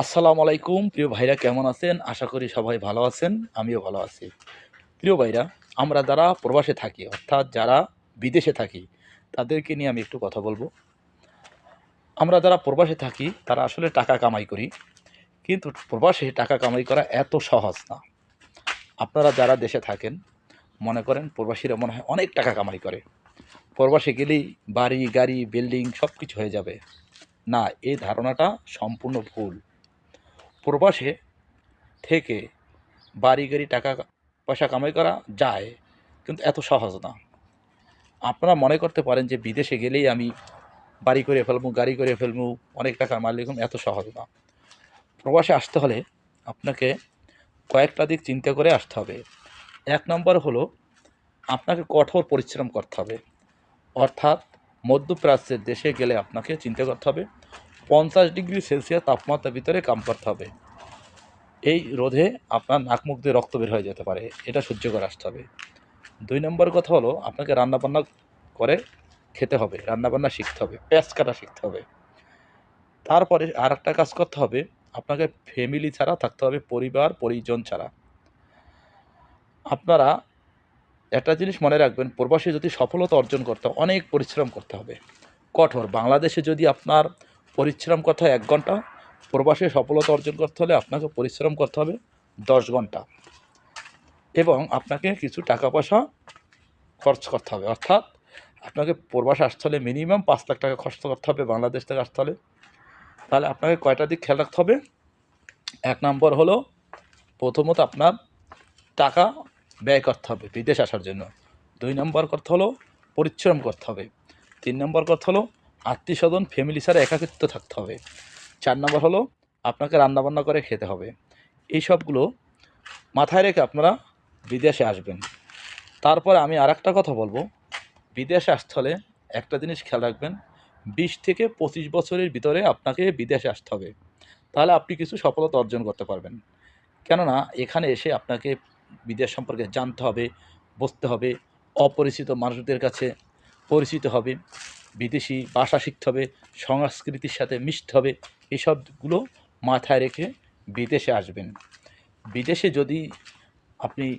আসসালামু আলাইকুম, প্রিয় ভাইরা কেমন আছেন? আশা করি সবাই ভালো আছেন, আমিও ভালো আছি। প্রিয় ভাইরা, আমরা যারা প্রবাসে থাকি, অর্থাৎ যারা বিদেশে থাকি, তাদেরকে নিয়ে আমি একটু কথা বলব। আমরা যারা প্রবাসে থাকি, তারা আসলে টাকা কামাই করি, কিন্তু প্রবাসে টাকা কামাই করা এত সহজ না। আপনারা যারা দেশে থাকেন, মনে করেন প্রবাসীরা মনে হয় অনেক টাকা কামাই করে। প্রবাসে গেলেই বাড়ি, গাড়ি, বিল্ডিং সব কিছু হয়ে যাবে। না এই ধারণাটা সম্পূর্ণ ভুল। প্রবাসে থেকে বাড়ি, গাড়ি, টাকা, পয়সা কামাই করা যায়, কিন্তু এত সহজ না। আপনারা মনে করতে পারেন যে বিদেশে গেলেই আমি বাড়ি করে ফেলব, গাড়ি করে ফেলব, অনেক টাকার মালিক এত সহজ না। প্রবাসে আসতে হলে আপনাকে কয়েকটা দিক চিন্তা করে আসতে হবে। এক নম্বর হলো আপনাকে কঠোর পরিশ্রম করতে হবে। অর্থাৎ মধ্যপ্রাচ্যের দেশে গেলে আপনাকে চিন্তা করতে হবে পঞ্চাশ ডিগ্রি সেলসিয়াস তাপমাত্রার ভিতরে কাম করতে হবে। এই রোধে আপনার নাক মুখ দিয়ে রক্ত বের হয়ে যেতে পারে। এটা সহ্য করে আসতে হবে। দুই নম্বর কথা হলো, আপনাকে রান্নাবান্না করে খেতে হবে, রান্নাবান্না শিখতে হবে, পেঁয়াজ কাটা শিখতে হবে। তারপরে আর একটা কাজ করতে হবে, আপনাকে ফ্যামিলি ছাড়া থাকতে হবে, পরিবার, পরিজন ছাড়া। আপনারা একটা জিনিস মনে রাখবেন, প্রবাসী যদি সফলতা অর্জন করতে অনেক পরিশ্রম করতে হবে। কঠোর। বাংলাদেশে যদি আপনার পরিশ্রম করতে হয় এক ঘণ্টা। প্রবাসে সফলতা অর্জন করতে হলে আপনাকে পরিশ্রম করতে হবে দশ ঘণ্টা। এবং আপনাকে কিছু টাকা পয়সা খরচ করতে হবে। অর্থাৎ আপনাকে প্রবাসে আসতে হলে মিনিমাম পাঁচ লাখ টাকা খরচ করতে হবে, বাংলাদেশ থেকে আসতে হলে। তাহলে আপনাকে কয়টা দিক খেয়াল রাখতে হবে? এক নম্বর হলো, প্রথমত আপনার টাকা ব্যয় করতে হবে বিদেশ আসার জন্য। দুই নম্বর করতে হলো, পরিশ্রম করতে হবে। তিন নম্বর করতে হলো আত্মীয় স্বজন ফ্যামিলি ছাড়া একাকিত্ব থাকতে হবে। চার নম্বর হলো, আপনাকে রান্নাবান্না করে খেতে হবে। এই সবগুলো মাথায় রেখে আপনারা বিদেশে আসবেন। তারপরে আমি আর একটা কথা বলব। বিদেশে আসতে হলে একটা জিনিস খেয়াল রাখবেন, বিশ থেকে পঁচিশ বছরের ভিতরে আপনাকে বিদেশে আসতে হবে। তাহলে আপনি কিছু সফলতা অর্জন করতে পারবেন। কেননা, এখানে এসে আপনাকে বিদেশ সম্পর্কে জানতে হবে, বুঝতে হবে, অপরিচিত মানুষদের কাছে পরিচিত হবে। বিদেশি ভাষা শিখতে হবে, সংস্কৃতির সাথে মিশতে হবে, এসবগুলো মাথায় রেখে বিদেশে আসবেন। বিদেশে যদি আপনি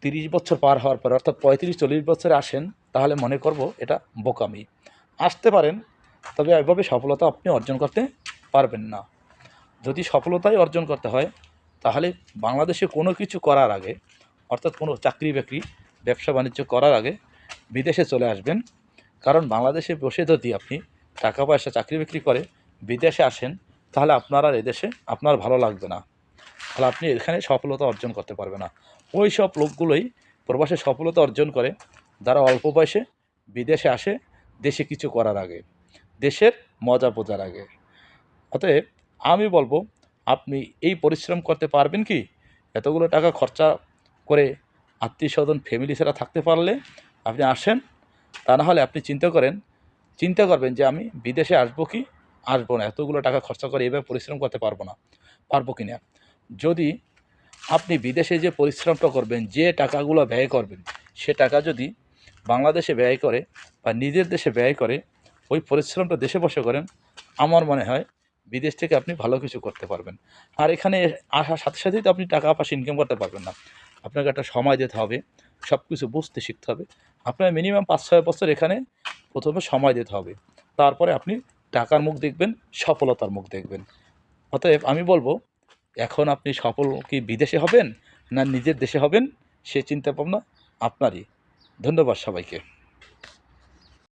তিরিশ বছর পার হওয়ার পর, অর্থাৎ পঁয়ত্রিশ, চল্লিশ বছরে আসেন, তাহলে মনে করব এটা বোকামি। আসতে পারেন, তবে এভাবে সফলতা আপনি অর্জন করতে পারবেন না। যদি সফলতাই অর্জন করতে হয়, তাহলে বাংলাদেশে কোনো কিছু করার আগে, অর্থাৎ কোনো চাকরি বাকরি ব্যবসা বাণিজ্য করার আগে বিদেশে চলে আসবেন। কারণ বাংলাদেশে বসে যদি আপনি টাকা পয়সা চাকরি বিক্রি করে বিদেশে আসেন, তাহলে আপনার আর এদেশে আপনার ভালো লাগবে না। তাহলে আপনি এখানে সফলতা অর্জন করতে পারবে না। ওই সব লোকগুলোই প্রবাসে সফলতা অর্জন করে যারা অল্প বয়সে বিদেশে আসে, দেশে কিছু করার আগে, দেশের মজা বোঝার আগে। অতএব আমি বলব, আপনি এই পরিশ্রম করতে পারবেন কি? এতগুলো টাকা খরচা করে আত্মীয় স্বজন ফ্যামিলি ছাড়া থাকতে পারলে আপনি আসেন তা না হলে আপনি চিন্তা করেন, চিন্তা করবেন যে আমি বিদেশে আসব কি? আসব না। এতগুলো টাকা খরচা করে এভাবে পরিশ্রম করতে পারব না। পারব কি না? যদি আপনি বিদেশে যে পরিশ্রমটা করবেন, যে টাকাগুলো ব্যয় করবেন, সে টাকা যদি বাংলাদেশে ব্যয় করে বা নিজের দেশে ব্যয় করে, ওই পরিশ্রমটা দেশে বসে করেন, আমার মনে হয় বিদেশ থেকে আপনি ভালো কিছু করতে পারবেন। আর এখানে আসার সাথে সাথেই তো আপনি টাকা পয়সা ইনকাম করতে পারবেন না। আপনাকে একটা সময় দিতে হবে সব কিছু বুঝতে শিখতে হবে। আপনার মিনিমাম পাঁচ ছয় বছর এখানে প্রথমে সময় দিতে হবে। তারপরে আপনি টাকার মুখ দেখবেন, সফলতার মুখ দেখবেন। অতএব আমি বলব, এখন আপনি সফল কি বিদেশে হবেন না নিজের দেশে হবেন, সে চিন্তা ভাবনা আপনারই। ধন্যবাদ সবাইকে।